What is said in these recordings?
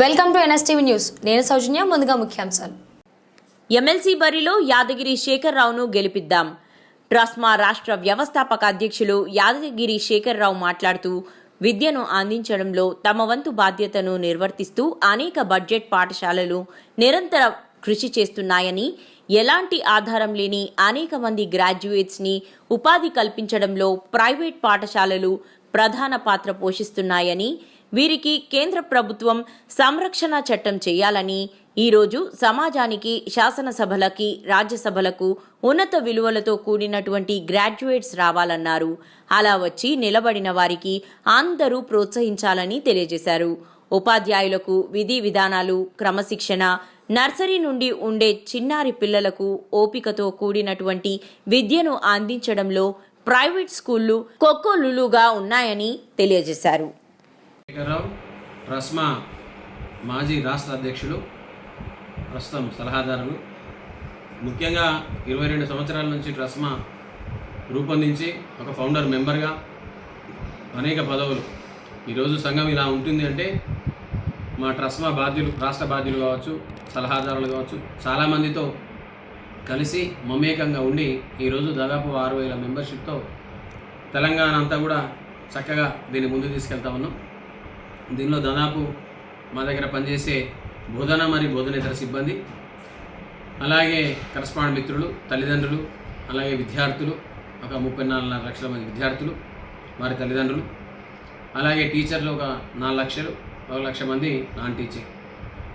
Welcome to NSTV news. నేను సౌజన్య ముందుగా ముఖ్యాంశాలు. ఎమ్మెల్సీ బరిలో యాదగిరి శేఖర్రావును గెలిపిద్దాం. ట్రస్మా రాష్ట్ర వ్యవస్థాపక అధ్యక్షులు యాదగిరి శేఖర్రావు మాట్లాడుతూ విద్యను అందించడంలో తమ వంతు బాధ్యతను నిర్వర్తిస్తూ అనేక బడ్జెట్ పాఠశాలలు నిరంతర కృషి చేస్తున్నాయని ఎలాంటి ఆధారం లేని అనేక మంది గ్రాడ్యుయేట్స్ని ఉపాధి కల్పించడంలో ప్రైవేట్ పాఠశాలలు ప్రధాన పాత్ర పోషిస్తున్నాయని వీరికి కేంద్ర ప్రభుత్వం సంరక్షణ చట్టం చేయాలని ఈరోజు సమాజానికి శాసనసభలకి రాజ్యసభలకు ఉన్నత విలువలతో కూడినటువంటి గ్రాడ్యుయేట్స్ రావాలన్నారు. అలా వచ్చి నిలబడిన వారికి అందరూ ప్రోత్సహించాలని తెలియజేశారు. ఉపాధ్యాయులకు విధి విధానాలు క్రమశిక్షణ నర్సరీ నుండి ఉండే చిన్నారి పిల్లలకు ఓపికతో కూడినటువంటి విద్యను అందించడంలో ప్రైవేట్ స్కూళ్ళు కొక్కోలులుగా ఉన్నాయని తెలియజేశారు. రావు ట్రస్మా మాజీ రాష్ట్ర అధ్యక్షులు ప్రస్తుతం సలహాదారులు. ముఖ్యంగా ఇరవై రెండు సంవత్సరాల నుంచి ట్రస్మా రూపొందించి ఒక ఫౌండర్ మెంబర్గా అనేక పదవులు. ఈరోజు సంఘం ఇలా ఉంటుంది అంటే మా ట్రస్మా బాధ్యులు రాష్ట్ర బాధ్యులు కావచ్చు సలహాదారులు కావచ్చు చాలామందితో కలిసి మమేకంగా ఉండి ఈరోజు దాదాపు ఆరు వేల మెంబర్షిప్తో తెలంగాణ అంతా కూడా చక్కగా దీన్ని ముందుకు తీసుకెళ్తా ఉన్నాం. దీనిలో దాదాపు మా దగ్గర పనిచేసే బోధన మరియు బోధనేతర సిబ్బంది అలాగే కరస్పాండ్ మిత్రులు తల్లిదండ్రులు అలాగే విద్యార్థులు ఒక ముప్పై నాలుగు లక్షల మంది విద్యార్థులు వారి తల్లిదండ్రులు అలాగే టీచర్లు ఒక నాలుగు లక్షలు ఒక లక్ష మంది నాన్ టీచింగ్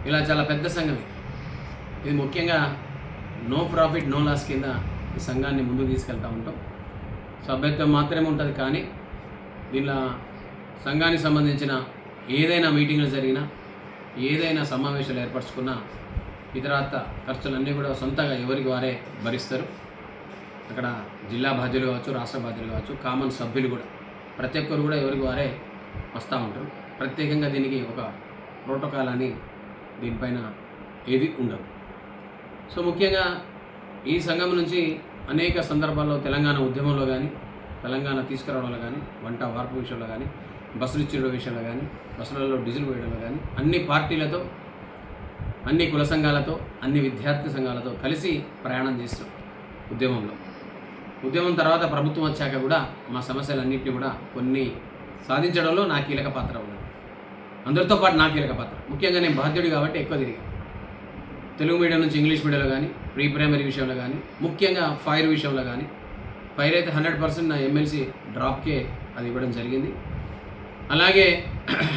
ఇలా చాలా పెద్ద సంఘం ఇది. ఇది ముఖ్యంగా నో ప్రాఫిట్ నో లాస్ కింద ఈ సంఘాన్ని ముందుకు తీసుకెళ్తూ ఉంటాం. సభ్యత్వం మాత్రమే ఉంటుంది కానీ దీనిలో సంఘానికి సంబంధించిన ఏదైనా మీటింగ్లు జరిగినా ఏదైనా సమావేశాలు ఏర్పరచుకున్నా ఇతరాత ఖర్చులన్నీ కూడా సొంతంగా ఎవరికి వారే భరిస్తారు. అక్కడ జిల్లా బాధ్యులు కావచ్చు రాష్ట్ర బాధ్యులు కావచ్చు కామన్ సభ్యులు కూడా ప్రతి ఒక్కరు కూడా ఎవరికి వారే వస్తూ ఉంటారు. ప్రత్యేకంగా దీనికి ఒక ప్రోటోకాల్ అని దీనిపైన ఏది ఉండదు. సో ముఖ్యంగా ఈ సంఘం నుంచి అనేక సందర్భాల్లో తెలంగాణ ఉద్యమంలో కానీ తెలంగాణ తీసుకురావడంలో కానీ వంట వార్పు విషయంలో కానీ బస్సులు ఇచ్చే విషయంలో కానీ బస్సులలో డీజిల్ వేయడంలో కానీ అన్ని పార్టీలతో అన్ని కుల సంఘాలతో అన్ని విద్యార్థి సంఘాలతో కలిసి ప్రయాణం చేస్తాం ఉద్యమంలో. ఉద్యమం తర్వాత ప్రభుత్వం వచ్చాక కూడా మా సమస్యలన్నింటినీ కూడా కొన్ని సాధించడంలో నా కీలక పాత్ర ఉన్నది. అందరితో పాటు నా కీలక పాత్ర. ముఖ్యంగా నేను బాధ్యుడు కాబట్టి ఎక్కువ తిరిగా. తెలుగు మీడియం నుంచి ఇంగ్లీష్ మీడియంలో కానీ ప్రీ ప్రైమరీ విషయంలో కానీ ముఖ్యంగా ఫైర్ విషయంలో కానీ ఫైర్ అయితే హండ్రెడ్ పర్సెంట్ నా ఎమ్మెల్సీ డ్రాప్కే అది ఇవ్వడం జరిగింది. అలాగే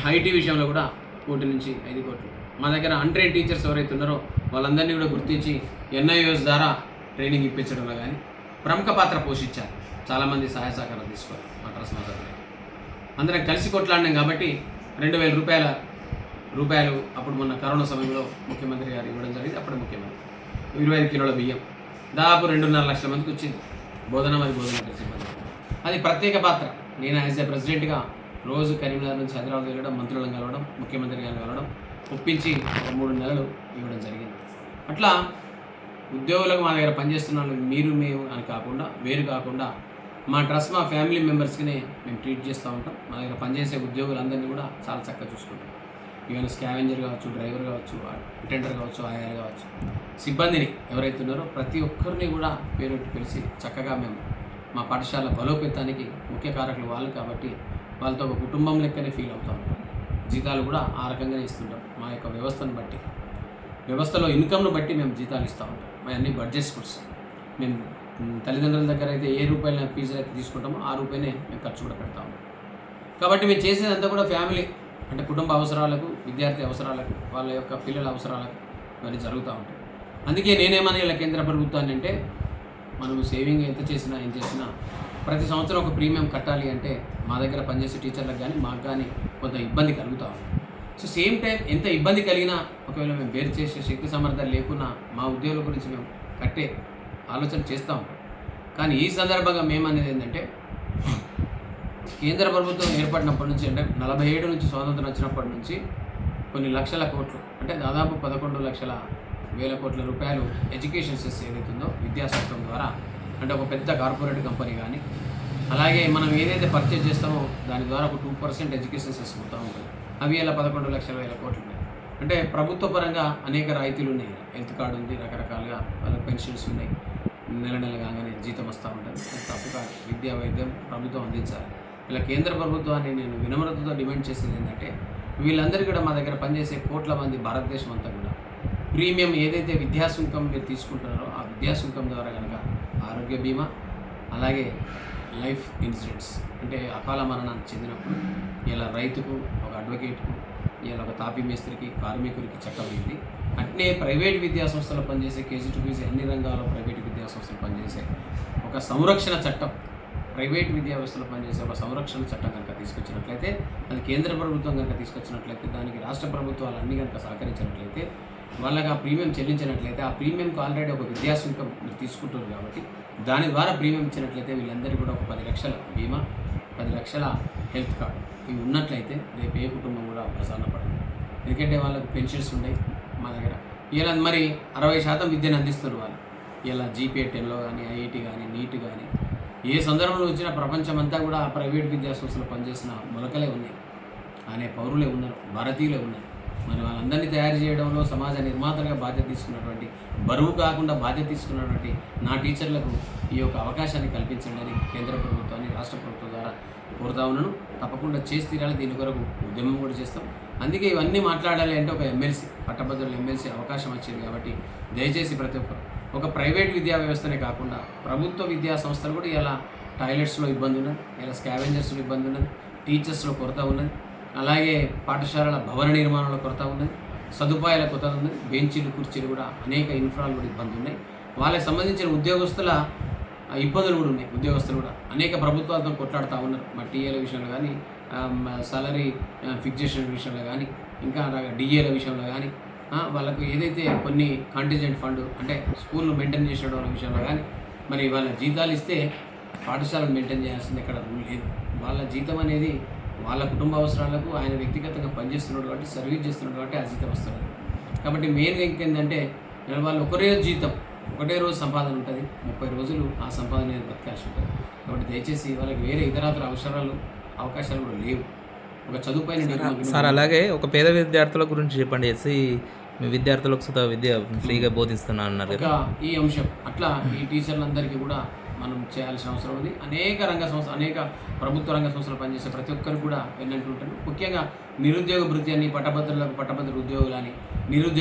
ఐటీ విషయంలో కూడా కోటి నుంచి ఐదు కోట్లు. మా దగ్గర అన్ట్రైన్ టీచర్స్ ఎవరైతే ఉన్నారో వాళ్ళందరినీ కూడా గుర్తించి ఎన్ఐఓఎస్ ద్వారా ట్రైనింగ్ ఇప్పించడంలో కానీ ప్రముఖ పాత్ర పోషించారు. చాలామంది సహాయ సహకారం తీసుకోవాలి. మద్రాసు ట్రస్ట్ అందరం కలిసి కొట్లాడినాం కాబట్టి రెండు వేల రూపాయల రూపాయలు అప్పుడు మొన్న కరోనా సమయంలో ముఖ్యమంత్రి గారు ఇవ్వడం జరిగింది. అప్పుడు ముఖ్యమంత్రి. ఇరవై ఐదు కిలోల బియ్యం. దాదాపు రెండున్నర లక్షల మందికి వచ్చింది. బోధన మరి బోధన సిబ్బంది. అది ప్రత్యేక పాత్ర. నేను యాజ్ ఏ ప్రెసిడెంట్గా రోజు కరీంనగర్ నుంచి హైదరాబాద్ వెళ్ళడం మంత్రులను కలవడం ముఖ్యమంత్రి గారిని కలవడం ఒప్పించి ఒక మూడు నెలలు ఇవ్వడం జరిగింది. అట్లా ఉద్యోగులకు మా దగ్గర పనిచేస్తున్న వాళ్ళు మీరు మేము అని కాకుండా వేరు కాకుండా మా ట్రస్ట్ మా ఫ్యామిలీ మెంబర్స్కినే మేము ట్రీట్ చేస్తూ ఉంటాం. మా దగ్గర పనిచేసే ఉద్యోగులందరినీ కూడా చాలా చక్కగా చూసుకుంటాం. ఈవెన్ స్కావెంజర్ కావచ్చు డ్రైవర్ కావచ్చు అటెండర్ కావచ్చు ఆయాలు కావచ్చు. సిబ్బందిని ఎవరైతే ఉన్నారో ప్రతి ఒక్కరిని కూడా పేరు పిలిచి చక్కగా మేము మా పాఠశాల బలోపేతానికి ముఖ్య కారకులు వాళ్ళు కాబట్టి వాళ్ళతో ఒక కుటుంబం లెక్కనే ఫీల్ అవుతాం. ఉంటాం జీతాలు కూడా ఆ రకంగానే ఇస్తుంటాం. మా యొక్క వ్యవస్థను బట్టి. వ్యవస్థలో ఇన్కమ్ను బట్టి మేము జీతాలు ఇస్తూ ఉంటాం. మా అన్ని బడ్జెట్స్ కూడా మేము తల్లిదండ్రుల దగ్గర అయితే ఏ రూపాయల ఫీజులు అయితే తీసుకుంటామో ఆ రూపాయనే మేము ఖర్చు కూడా పెడతాము కాబట్టి మేము చేసేదంతా కూడా ఫ్యామిలీ అంటే కుటుంబ అవసరాలకు విద్యార్థి అవసరాలకు వాళ్ళ యొక్క పిల్లల అవసరాలకు ఇవన్నీ జరుగుతూ ఉంటాయి. అందుకే నేనేమని ఇలా కేంద్ర ప్రభుత్వాన్ని అంటే మనం సేవింగ్ ఎంత చేసినా ఏం చేసినా ప్రతి సంవత్సరం ఒక ప్రీమియం కట్టాలి అంటే మా దగ్గర పనిచేసే టీచర్లకు కానీ మాకు కానీ కొంత ఇబ్బంది కలుగుతూ ఉంది. సో సేమ్ టైం ఎంత ఇబ్బంది కలిగినా ఒకవేళ మేము వేరు చేసే శక్తి సమర్థాలు లేకున్నా మా ఉద్యోగుల గురించి మేము కట్టే ఆలోచన చేస్తూ ఉంటాం. కానీ ఈ సందర్భంగా మేము అనేది ఏంటంటే కేంద్ర ప్రభుత్వం ఏర్పడినప్పటి నుంచి అంటే నలభై ఏడు నుంచి స్వాతంత్రం వచ్చినప్పటి నుంచి కొన్ని లక్షల కోట్లు అంటే దాదాపు పదకొండు లక్షల వేల కోట్ల రూపాయలు ఎడ్యుకేషన్ సెస్ ఏదైతుందో విద్యాశాఖం ద్వారా అంటే ఒక పెద్ద కార్పొరేట్ కంపెనీ కానీ అలాగే మనం ఏదైతే పర్చేజ్ చేస్తామో దాని ద్వారా ఒక టూ పర్సెంట్ ఎడ్యుకేషన్ సిస్టమ్ పోతూ ఉంటుంది. అవి ఇలా పదకొండు లక్షల వేల కోట్లు ఉన్నాయి. అంటే ప్రభుత్వ పరంగా అనేక రాయితీలు ఉన్నాయి. హెల్త్ కార్డు ఉంది రకరకాలుగా వాళ్ళకి పెన్షన్స్ ఉన్నాయి. నెల నెల కాగానే జీతం వస్తూ ఉంటుంది. అది తప్పు కాదు. విద్యా వైద్యం ప్రభుత్వం అందించాలి. ఇలా కేంద్ర ప్రభుత్వాన్ని నేను వినమ్రతతో డిమాండ్ చేసేది ఏంటంటే వీళ్ళందరూ కూడా మా దగ్గర పనిచేసే కోట్ల మంది భారతదేశం అంతా కూడా ప్రీమియం ఏదైతే విద్యాసుంకం మీరు తీసుకుంటున్నారో ఆ విద్యాసుంకం ద్వారా కనుక ఆరోగ్య బీమా అలాగే లైఫ్ ఇన్సూరెన్స్ అంటే అకాల మరణానికి చెందినప్పుడు ఇలా రైతుకు ఒక అడ్వకేట్కు ఇలా ఒక తాపీ మేస్త్రికి కార్మికుడికి చక్కబడింది అట్నే ప్రైవేట్ విద్యాసంస్థల పనిచేసే కేజీ టు అన్ని రంగాల్లో ప్రైవేట్ విద్యా సంస్థలు పనిచేసే ఒక సంరక్షణ చట్టం ప్రైవేట్ విద్యా వ్యవస్థలో పనిచేసే ఒక సంరక్షణ చట్టం కనుక తీసుకొచ్చినట్లయితే అది కేంద్ర ప్రభుత్వం కనుక తీసుకొచ్చినట్లయితే దానికి రాష్ట్ర ప్రభుత్వాలు అన్నీ కనుక సహకరించినట్లయితే వాళ్ళకి ఆ ప్రీమియం చెల్లించినట్లయితే ఆ ప్రీమియంకి ఆల్రెడీ ఒక విద్యాశుల్కం మీరు తీసుకుంటారు కాబట్టి దాని ద్వారా ప్రీమియం ఇచ్చినట్లయితే వీళ్ళందరికీ కూడా ఒక పది లక్షల బీమా పది లక్షల హెల్త్ కార్డు ఇవి ఉన్నట్లయితే రేపు ఏ కుటుంబం కూడా ప్రసారణ పడదు. ఎందుకంటే వాళ్ళకి పెన్షన్స్ ఉన్నాయి మా దగ్గర. ఇలా మరి అరవై శాతం విద్యను అందిస్తారు వాళ్ళు. ఇలా జీపీఏ టెన్లో కానీ ఐఐటి కానీ నీట్ కానీ ఏ సందర్భంలో వచ్చినా ప్రపంచం అంతా కూడా ప్రైవేట్ విద్యా సంస్థలు పనిచేసిన మొలకలే ఉన్నాయి. అనే పౌరులే ఉన్నారు భారతీయులే ఉన్నారు. మరి వాళ్ళందరినీ తయారు చేయడంలో సమాజ నిర్మాతలుగా బాధ్యత తీసుకున్నటువంటి బరువు కాకుండా బాధ్యత తీసుకున్నటువంటి నా టీచర్లకు ఈ యొక్క అవకాశాన్ని కల్పించండి కేంద్ర ప్రభుత్వాన్ని రాష్ట్ర ప్రభుత్వం ద్వారా కోరుతా ఉన్నాను. తప్పకుండా చేసి తీరాలి. దీని కొరకు ఉద్యమం కూడా చేస్తాం. అందుకే ఇవన్నీ మాట్లాడాలి అంటే ఒక ఎమ్మెల్సీ పట్టభద్రుల ఎమ్మెల్సీ అవకాశం వచ్చింది కాబట్టి దయచేసి ప్రతి ఒక్కరు ఒక ప్రైవేట్ విద్యా వ్యవస్థనే కాకుండా ప్రభుత్వ విద్యా సంస్థలు కూడా ఇలా టాయిలెట్స్లో ఇబ్బంది ఉన్నది ఇలా స్కావెంజర్స్లో ఇబ్బంది ఉన్నది టీచర్స్లో కొరత ఉన్నది. అలాగే పాఠశాలల భవన నిర్మాణంలో కొరత ఉన్నది సదుపాయాల కొరత ఉన్నది బెంచీలు కుర్చీలు కూడా అనేక ఇన్ఫ్రాలు కూడా ఇబ్బంది ఉన్నాయి. వాళ్ళకి సంబంధించిన ఉద్యోగస్తుల ఇబ్బందులు కూడా ఉన్నాయి. ఉద్యోగస్తులు కూడా అనేక ప్రభుత్వాలతో కొట్లాడుతూ ఉన్నారు. మా టీఏల విషయంలో కానీ సాలరీ ఫిక్సేషన్ విషయంలో కానీ ఇంకా డిఏల విషయంలో కానీ వాళ్ళకు ఏదైతే కొన్ని కాంటిజెంట్ ఫండ్ అంటే స్కూల్ మెయింటైన్ చేసే విషయంలో కానీ మరి వాళ్ళ జీతాలు ఇస్తే పాఠశాలను మెయింటైన్ చేయాల్సింది ఎక్కడ రూల్ లేదు. వాళ్ళ జీతం అనేది వాళ్ళ కుటుంబ అవసరాలకు ఆయన వ్యక్తిగతంగా పనిచేస్తున్నాడు కాబట్టి సర్వీస్ చేస్తున్నాడు కాబట్టి ఆ జీతం వస్తుంది. కాబట్టి మెయిన్గా ఇంకేంటంటే ఇలా వాళ్ళు ఒకరే జీతం ఒకటే రోజు సంపాదన ఉంటుంది. ముప్పై రోజులు ఆ సంపాదన అనేది బతకాల్సి ఉంటుంది. కాబట్టి దయచేసి వాళ్ళకి వేరే ఇతరాతర అవసరాలు అవకాశాలు కూడా లేవు. ఒక చదువుపైన సార్ అలాగే ఒక పేద విద్యార్థుల గురించి చెప్పండి. ఎస్సీ మీ విద్యార్థులకు సుత విద్య ఫ్రీగా బోధిస్తున్నా అన్నారు ఈ అంశం. అట్లా ఈ టీచర్లందరికీ కూడా మనం చేయాల్సిన అవసరం ఉంది. అనేక రంగ సంస్థ అనేక ప్రభుత్వ రంగ సంస్థలు పనిచేసే ప్రతి ఒక్కరు కూడా వెళ్ళంటుంటారు ముఖ్యంగా నిరుద్యోగ భృతి అని పట్టభద్రులకు పట్టభద్రుల ఉద్యోగులని నిరుద్యోగ